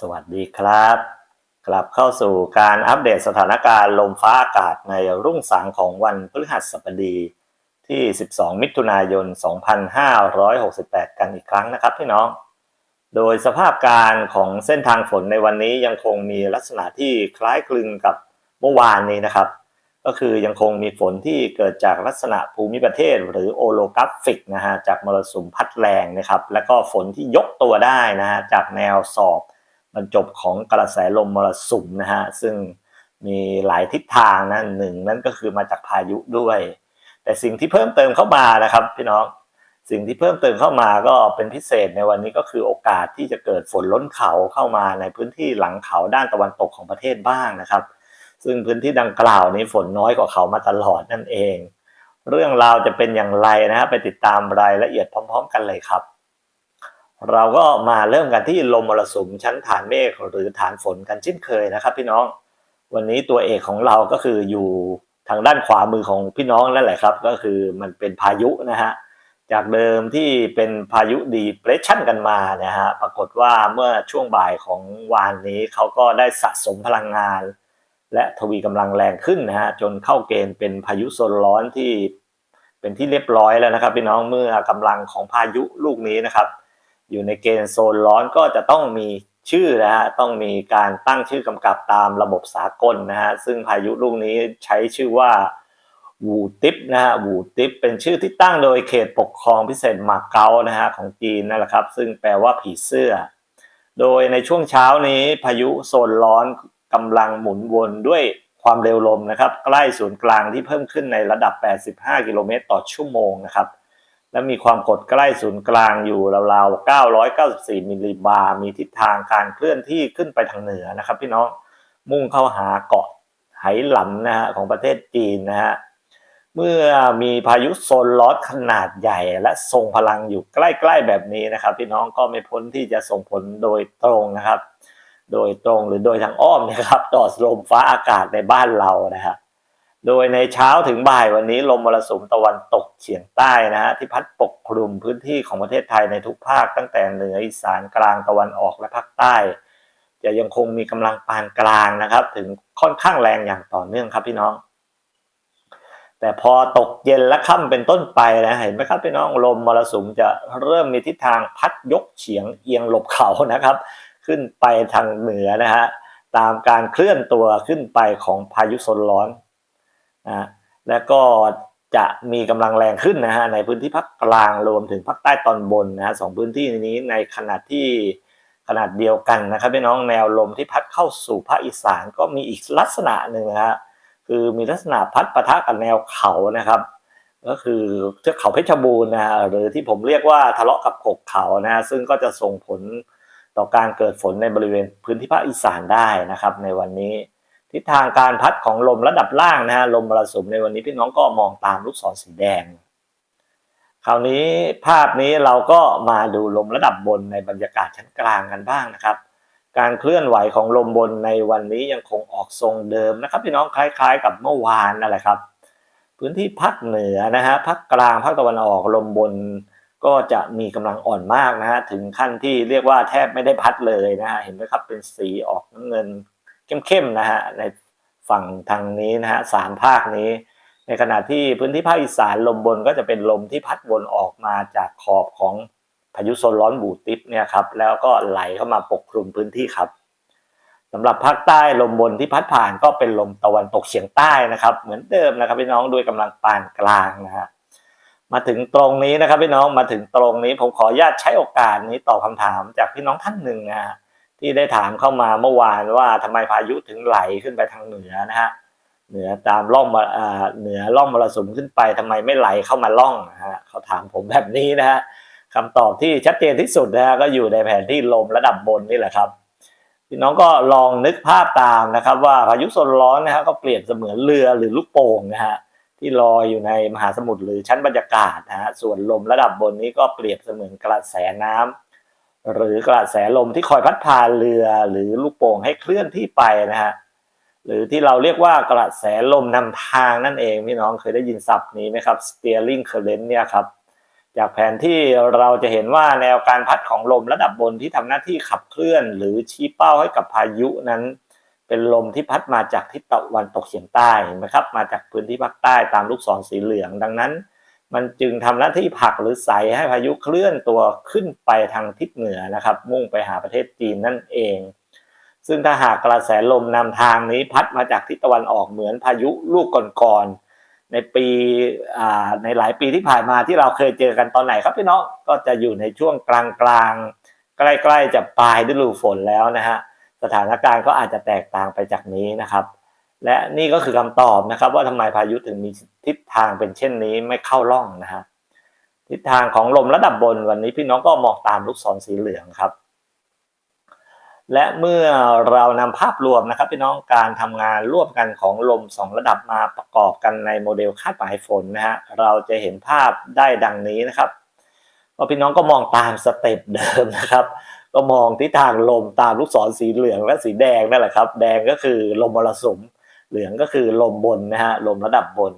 สวัสดีครับ กลับเข้าสู่การอัปเดตสถานการณ์ลมฟ้าอากาศในรุ่งสางของวันพฤหัสบดีที่ 12 มิถุนายน 2568 กันอีกครั้งนะครับพี่น้อง โดยสภาพการของเส้นทางฝนในวันนี้ยังคงมีลักษณะที่คล้ายคลึงกับเมื่อวานนี้นะครับ ก็คือยังคงมีฝนที่เกิดจากลักษณะภูมิประเทศ หรือโอโลกราฟิกนะฮะจากมรสุมพัดแรงนะครับ แล้วก็ฝนที่ยกตัวได้นะฮะจากแนวสอบ บรรจบของกระแสลมมรสุมนะฮะซึ่งมีหลายทิศทางนะหนึ่งนั่นก็คือมาจากพายุด้วย แต่สิ่งที่เพิ่มเติมเข้ามานะครับพี่น้องสิ่งที่เพิ่มเติมเข้ามาก็เป็นพิเศษในวันนี้ก็คือโอกาสที่จะเกิดฝนล้นเขาเข้ามาในพื้นที่หลังเขาด้านตะวันตกของประเทศบ้างนะครับ ซึ่งพื้นที่ดังกล่าวนี้ฝนน้อยกว่าเขามาตลอดนั่นเอง เรื่องราวจะเป็นอย่างไรนะฮะไปติดตามรายละเอียดพร้อม ๆ กันเลยครับ เราก็มาเริ่มกันที่ลมมรสุมชั้นฐานเมฆหรือฐานฝนกันเช่นเคยนะครับ พี่น้อง วันนี้ตัวเอกของเราก็คืออยู่ทางด้านขวามือของพี่น้องนั่นแหละครับ ก็คือมันเป็นพายุนะฮะจากเดิมที่เป็นพายุดีเพรสชันกันมานะฮะปรากฏว่าเมื่อช่วงบ่ายของวานนี้เขาก็ได้สะสมพลังงาน และทวีกำลังแรงขึ้นนะฮะจนเข้าเกณฑ์เป็นพายุโซนร้อนที่เป็นที่เรียบร้อยแล้วนะครับ พี่น้องเมื่อกำลังของพายุลูกนี้นะครับ อยู่ในเกณฑ์โซนร้อนก็จะต้องมีชื่อนะฮะต้องมีการตั้งชื่อกำกับตามระบบสากลนะฮะซึ่งพายุลูกนี้ใช้ชื่อว่าวูติปนะฮะวูติปเป็นชื่อที่ตั้งโดยเขตปกครองพิเศษมาเก๊านะฮะของจีนนั่นแหละครับ ซึ่งแปลว่าผีเสื้อ โดยในช่วงเช้านี้พายุโซนร้อนกำลังหมุนวนด้วยความเร็วลมนะครับ ใกล้ศูนย์กลางที่เพิ่มขึ้นในระดับ 85 กิโลเมตรต่อชั่วโมงนะครับ และมีความกดใกล้ศูนย์กลางอยู่ราวๆ 994 มิลลิบาร์มีทิศทางการเคลื่อนที่ขึ้นไปทางเหนือนะครับ พี่น้องมุ่งเข้าหาเกาะไหหลำนะฮะของประเทศจีนนะฮะเมื่อมีพายุโซนร้อนขนาดใหญ่ และทรงพลังอยู่ใกล้ๆแบบนี้นะครับ พี่น้องก็ไม่พ้นที่จะส่งผลโดยตรงนะครับ โดยตรงหรือโดยทางอ้อมนะครับ ต่อลมฟ้าอากาศในบ้านเรานะฮะ โดยในเช้าถึงบ่ายวันนี้ลมมรสุมตะวันตกเฉียงใต้นะฮะที่พัดปกคลุมพื้นที่ของประเทศไทยในทุกภาคตั้งแต่เหนืออีสานกลางตะวันออกและภาคใต้ จะยังคงมีกำลังปานกลางนะครับ ถึงค่อนข้างแรงอย่างต่อเนื่องครับพี่น้อง แต่พอตกเย็นและค่ำเป็นต้นไปนะเห็นไหมครับพี่น้องลมมรสุมจะเริ่มมีทิศทางพัดยกเฉียงเอียงหลบเขานะครับ ขึ้นไปทางเหนือนะฮะตามการเคลื่อนตัวขึ้นไปของพายุโซนร้อน นะและก็จะมีกำลังแรงขึ้นนะฮะในพื้นที่ภาคกลางรวมถึงภาคใต้ตอนบนนะฮะสองพื้นที่นี้ในขณะที่ขนาดเดียวกันนะครับพี่น้องแนวลมที่พัดเข้าสู่ภาคอีสานก็มีอีกลักษณะหนึ่งนะฮะคือมีลักษณะพัดปะทะกับแนวเขานะครับ ก็คือเทือกเขาเพชรบูรณ์นะฮะหรือที่ผมเรียกว่าทะเลาะกับกกเขานะฮะซึ่งก็จะส่งผลต่อการเกิดฝนในบริเวณพื้นที่ภาคอีสานได้นะครับ ในวันนี้ ทิศทางการพัดของลมระดับล่างนะฮะลมมรสุมในวันนี้พี่น้องก็มองตามลูกศรสีแดง คราวนี้ภาพนี้เราก็มาดูลมระดับบนในบรรยากาศชั้นกลางกันบ้างนะครับ การเคลื่อนไหวของลมบนในวันนี้ยังคงออกทรงเดิมนะครับ พี่น้องคล้ายๆ กับเมื่อวานนั่นแหละครับ พื้นที่ภาคเหนือนะฮะภาคกลางภาคตะวันออกลมบนก็จะมีกำลังอ่อนมากนะฮะถึงขั้นที่เรียกว่าแทบไม่ได้พัดเลยนะฮะเห็นไหมครับเป็นสีออกน้ำเงิน เข้มๆนะฮะในฝั่งทางนี้นะฮะสามภาคนี้ ในขณะที่พื้นที่ภาคอีสานลมบนก็จะเป็นลมที่พัดวนออกมาจากขอบของพายุโซนร้อนบูติปเนี่ยครับแล้วก็ไหลเข้ามาปกคลุมพื้นที่ครับสำหรับภาคใต้ลมบนที่พัดผ่านก็เป็นลมตะวันตกเฉียงใต้นะครับ เหมือนเดิมนะครับพี่น้องด้วยกำลังปานกลางนะฮะมาถึงตรงนี้นะครับพี่น้องมาถึงตรงนี้ผมขออนุญาตใช้โอกาสนี้ตอบคำถามจากพี่น้องท่านหนึ่งนะฮะ ที่ได้ถามเข้ามาเมื่อวานว่าทำไมพายุถึงไหลขึ้นไปทางเหนือนะฮะเหนือตามร่องมาอ่าเหนือร่องมรสุมขึ้นไปทำไมไม่ไหลเข้ามาร่องฮะเขาถามผมแบบนี้นะฮะคำตอบที่ชัดเจนที่สุดนะฮะก็อยู่ในแผนที่ลมระดับบนนี่แหละครับพี่น้องก็ลองนึกภาพตามนะครับ ว่าพายุโซนร้อนนะฮะก็เปรียบเสมือนเรือหรือลูกโป่งนะฮะที่ลอยอยู่ในมหาสมุทรหรือชั้นบรรยากาศนะฮะส่วนลมระดับบนนี้ก็เปรียบเสมือนกระแสน้ำ หรือกระแสลมที่คอยพัดพาเรือหรือลูกโป่งให้เคลื่อนที่ไปนะฮะหรือที่เราเรียกว่ากระแสลมนำทางนั่นเองพี่น้องเคยได้ยินศัพท์นี้ไหมครับ steering current เนี่ยครับจากแผนที่เราจะเห็นว่าแนวการพัดของลมระดับบนที่ทำหน้าที่ขับเคลื่อน หรือชี้เป้าให้กับพายุนั้น เป็นลมที่พัดมาจากทิศตะวันตกเฉียงใต้เห็นไหมครับมาจากพื้นที่ภาคใต้ตามลูกศรสีเหลืองดังนั้น มันจึงทำหน้าที่ผลักหรือใส่ให้พายุเคลื่อนตัวขึ้นไปทางทิศเหนือนะครับ มุ่งไปหาประเทศจีนนั่นเอง ซึ่งถ้าหากกระแสลมนำทางนี้พัดมาจากทิศตะวันออกเหมือนพายุลูกก่อนๆในปีในหลายปีที่ผ่านมาที่เราเคยเจอกันตอนไหนครับพี่น้องก็จะอยู่ในช่วงกลางๆ ใกล้ๆจะปลายฤดูฝนแล้วนะฮะสถานการณ์ก็อาจจะแตกต่างไปจากนี้นะครับ และนี่ก็คือคำตอบนะครับว่าทำไมพายุถึงมีทิศ ทางเป็นเช่นนี้ไม่เข้าร่องนะฮะทิศทางของลมระดับบนวันนี้พี่น้องก็มองตามลูกศรสีเหลืองครับ และเมื่อเรานำภาพรวมนะครับพี่น้องการทำงานร่วมกันของลมสองระดับมาประกอบกันในโมเดลคาดหมายฝนนะฮะเราจะเห็นภาพได้ดังนี้นะครับก็พี่น้องก็มองตามสเต็ปเดิมนะครับ ก็มองทิศทางลมตามลูกศรสีเหลืองและสีแดงนั่นแหละครับ แดงก็คือลมมรสุมเหลืองก็คือลมบนนะฮะลมระดับบน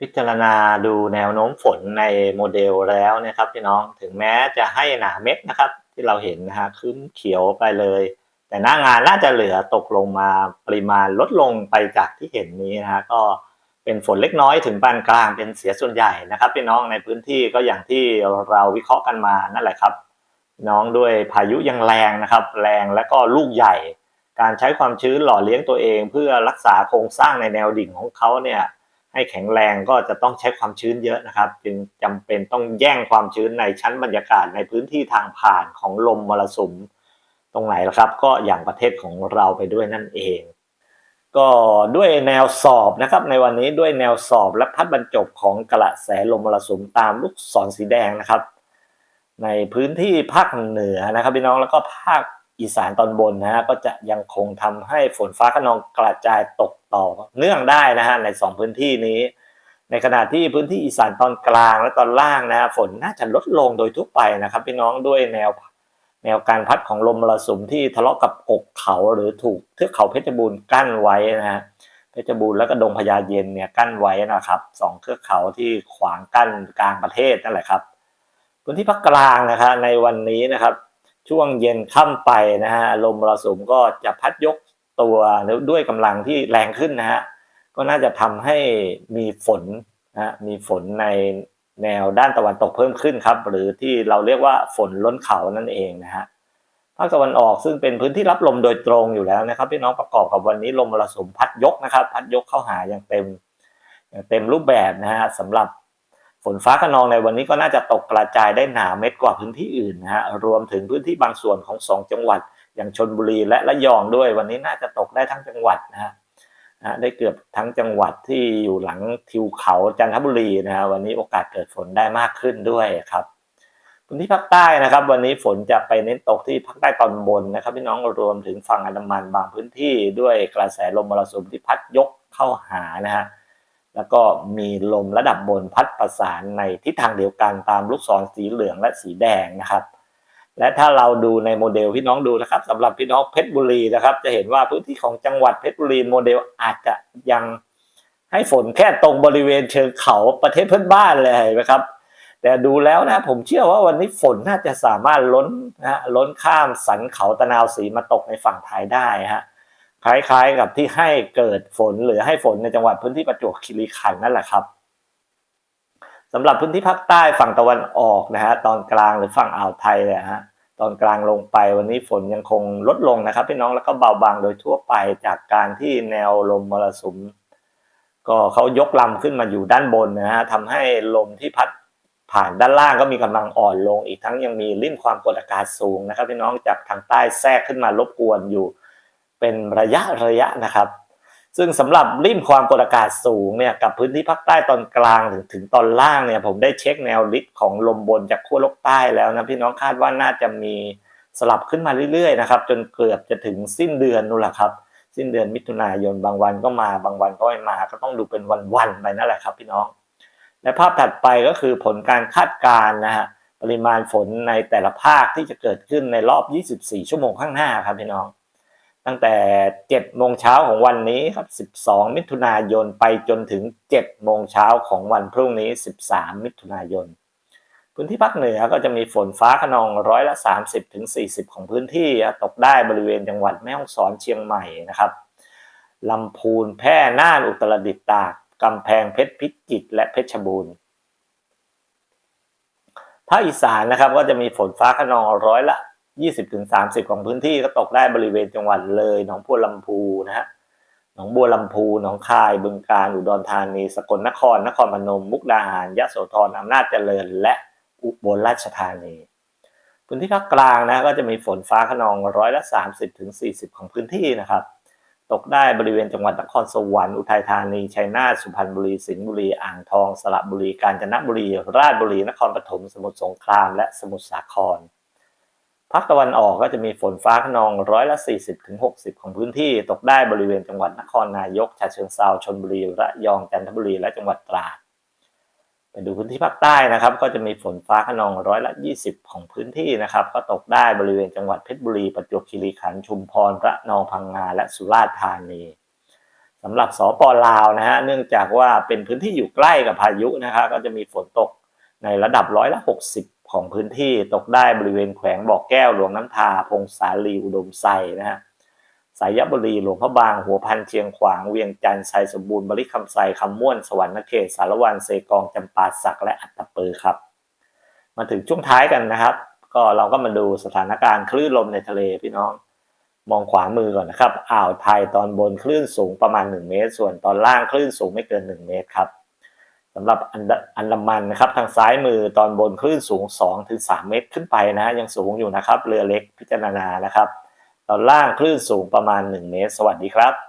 พิจารณาดูแนวโน้มฝนในโมเดลแล้วนะครับพี่น้องถึงแม้จะให้หนาเม็ดนะครับ ที่เราเห็นนะฮะคืมเขียวไปเลย แต่หน้างานน่าจะเหลือตกลงมาปริมาณลดลงไปจากที่เห็นนี้นะฮะก็เป็นฝนเล็กน้อยถึงปานกลางเป็นเสียส่วนใหญ่นะครับพี่น้องในพื้นที่ก็อย่างที่เราวิเคราะห์กันมานั่นแหละครับ น้องด้วยพายุยังแรงนะครับ แรงและก็ลูกใหญ่ การใช้ความชื้นหล่อเลี้ยงตัวเอง เพื่อรักษาโครงสร้างในแนวดิ่งของเขาเนี่ย ให้แข็งแรงก็จะต้องใช้ความชื้นเยอะนะครับ จึงจำเป็นต้องแย่งความชื้นในชั้นบรรยากาศในพื้นที่ทางผ่านของลมมรสุม ตรงไหนล่ะครับ ก็อย่างประเทศของเราไปด้วยนั่นเอง ก็ด้วยแนวสอบนะครับ ในวันนี้ด้วยแนวสอบและพัดบรรจบของกระแสลมมรสุมตามลูกศรสีแดงนะครับ ในพื้นที่ภาคเหนือนะครับพี่น้องแล้วก็ภาค อีสานตอนบนนะฮะก็จะยังคงทำให้ฝนฟ้าขนองกระจายตกต่อเนื่องได้นะฮะในสองพื้นที่นี้ ในขณะที่พื้นที่อีสานตอนกลางและตอนล่างนะฝนน่าจะลดลงโดยทั่วไปนะครับพี่น้องด้วยแนวแนวการพัดของลมมรสุมที่ทะเลาะกับกกเขาหรือถูกเทือกเขาเพชรบูรณ์กั้นไว้นะฮะเพชรบูรณ์แล้วก็ดงพญาเย็นเนี่ยกั้นไว้นะครับสองเทือกเขาที่ขวางกั้นกลางประเทศนั่นแหละครับ พื้นที่ภาคกลางนะครับในวันนี้นะครับ ช่วงเย็นค่ำไปนะฮะลมมรสุมก็จะพัดยกตัวด้วยกำลังที่แรงขึ้นนะฮะก็น่าจะทำให้มีฝนนะมีฝนในแนวด้านตะวันตกเพิ่มขึ้นครับ หรือที่เราเรียกว่าฝนล้นเขานั่นเองนะฮะภาคตะวันออกซึ่งเป็นพื้นที่รับลมโดยตรงอยู่แล้วนะครับพี่น้องประกอบกับวันนี้ลมมรสุมพัดยกนะครับ พัดยกเข้าหาอย่างเต็มอย่างเต็มรูปแบบนะฮะสำหรับ ฝนฟ้าขนองในวันนี้ก็น่าจะตกกระจายได้หนาเม็ดกว่าพื้นที่อื่นนะฮะรวมถึงพื้นที่บางส่วนของสองจังหวัด อย่างชนบุรีและระยองด้วย วันนี้น่าจะตกได้ทั้งจังหวัดนะฮะนะได้เกือบทั้งจังหวัดที่อยู่หลังทิวเขาจันทบุรีนะฮะวันนี้โอกาสเกิดฝนได้มากขึ้นด้วยครับพื้นที่ภาคใต้นะครับ วันนี้ฝนจะไปเน้นตกที่ภาคใต้ตอนบนนะครับพี่น้องรวมถึงฝั่งอันดามันบางพื้นที่ด้วยกระแสลมมรสุมที่พัดยกเข้าหานะฮะ แล้วก็มีลมระดับบนพัดประสานในทิศทางเดียวกันตามลูกศรสีเหลืองและสีแดงนะครับ และถ้าเราดูในโมเดลพี่น้องดูนะครับสำหรับพี่น้องเพชรบุรีนะครับ จะเห็นว่าพื้นที่ของจังหวัดเพชรบุรีโมเดลอาจจะยังให้ฝนแค่ตรงบริเวณเชิงเขาประเทศเพื่อนบ้านเลยนะครับ แต่ดูแล้วนะผมเชื่อว่าวันนี้ฝนน่าจะสามารถล้นนะล้นข้ามสันเขาตะนาวสีมาตกในฝั่งไทยได้ฮะ คล้ายๆกับที่ให้เกิดฝนหรือให้ฝนในจังหวัดพื้นที่ประจวบคีรีขันธ์นั่นแหละครับสำหรับพื้นที่ภาคใต้ฝั่งตะวันออกนะฮะตอนกลางหรือฝั่งอ่าวไทยเนี่ยฮะตอนกลางลงไปวันนี้ฝนยังคงลดลงนะครับพี่น้องแล้วก็เบาบางโดยทั่วไปจากการที่แนวลมมรสุม ก็เขายกลำขึ้นมาอยู่ด้านบนนะฮะทำให้ลมที่พัดผ่านด้านล่างก็มีกำลังอ่อนลง อีกทั้งยังมีลิ่มความกดอากาศสูงนะครับพี่น้องจากทางใต้แทรกขึ้นมารบกวนอยู่ เป็นระยะระยะนะครับ ซึ่งสำหรับริมความกดอากาศสูงเนี่ยกับพื้นที่ภาคใต้ตอนกลางถึงถึงตอนล่างเนี่ยผมได้เช็คแนวลิของลมบนจากขั้วโลกใต้แล้วนะพี่น้องคาดว่าน่าจะมีสลับขึ้นมาเรื่อยๆนะครับจนเกือบจะถึงสิ้นเดือนนู่นแหละครับ สิ้นเดือนมิถุนายนบางวันก็มาบางวันก็ไม่มา ก็ต้องดูเป็นวันๆไปนั่นแหละครับ พี่น้อง และภาพถัดไปก็คือผลการคาดการณ์นะฮะปริมาณฝนในแต่ละภาคที่จะเกิดขึ้นในรอบ 24 ชั่วโมงข้างหน้าครับพี่น้อง ตั้งแต่7โมงเช้าของวันนี้ครับ 12 มิถุนายนไปจนถึง7โมงเช้าของวันพรุ่งนี้ 13 มิถุนายน พื้นที่ภาคเหนือก็จะมีฝนฟ้าขนองร้อยละ 30ถึง40 ของพื้นที่ตกได้บริเวณจังหวัดแม่ฮ่องสอนเชียงใหม่นะครับลำพูนแพร่น่านอุตรดิตถ์ตากกำแพงเพชรพิจิตรและเพชรบูรณ์ภาคอีสานนะครับก็จะมีฝนฟ้าขนองร้อยละ 20-30 ของพื้นที่ก็ตกได้บริเวณจังหวัดเลยหนองบัวลำพูนะฮะหนองบัวลำพูหนองคายบึงกาฬอุดรธานีสกลนคร นครพนม มุกดาหารยะโสธรอำนาจเจริญ และอุบลราชธานี พื้นที่ภาคกลางนะก็จะมีฝนฟ้าขนองร้อยละ 30-40 ของพื้นที่นะครับ ตกได้บริเวณจังหวัดนครสวรรค์อุทัยธานีชัยนาทสุพรรณบุรีสิงห์บุรีอ่างทอง สระบุรีกาญจนบุรี ราชบุรีนครปฐมสมุทรสงครามและสมุทรสาคร ภาคตะวันออกก็จะมีฝนฟ้าขนองร้อยละ 40-60 ของพื้นที่ตกได้บริเวณจังหวัดนครนายกฉะเชิงเทราชลบุรีระยองจันทบุรีและจังหวัดตราดไปดูพื้นที่ภาคใต้นะครับ ก็จะมีฝนฟ้าขนองร้อยละ 20 ของพื้นที่นะครับ ก็ตกได้บริเวณจังหวัดเพชรบุรีประจวบคีรีขันธ์ชุมพรระนองพังงาและสุราษฎร์ธานีสำหรับสปลาวนะฮะเนื่องจากว่าเป็นพื้นที่อยู่ใกล้กับพายุนะครับก็จะมีฝนตกในระดับร้อยละ 60 ของพื้นที่ตกได้บริเวณแขวงบ่อกแก้วหลวงน้ำทา พงสาลีอุดมไซนะฮะสายบุรีหลวงพระบางหัวพันเชียงขวางเวียงจันทร์ไซสมบูรณ์บริคำไซคำม่วนสวรรณเขตสารวันเซกองจำปาสักและอัตตปือครับ มาถึงช่วงท้ายกันนะครับ ก็เราก็มาดูสถานการณ์คลื่นลมในทะเลพี่น้อง มองขวามือก่อนนะครับอ่าวไทยตอนบนคลื่นสูงประมาณ 1 เมตร ส่วนตอนล่างคลื่นสูงไม่เกิน 1 เมตรครับำหรับอันดอันดามันนะครับทางซ้ายมือตอนบนคลื่นสูง2ถึง3เมตรขึ้นไปนะฮะยังสูงอยู่นะครับ เรือเล็กพิจารณานะครับ ตอนล่างคลื่นสูงประมาณ 1 เมตร สวัสดีครับ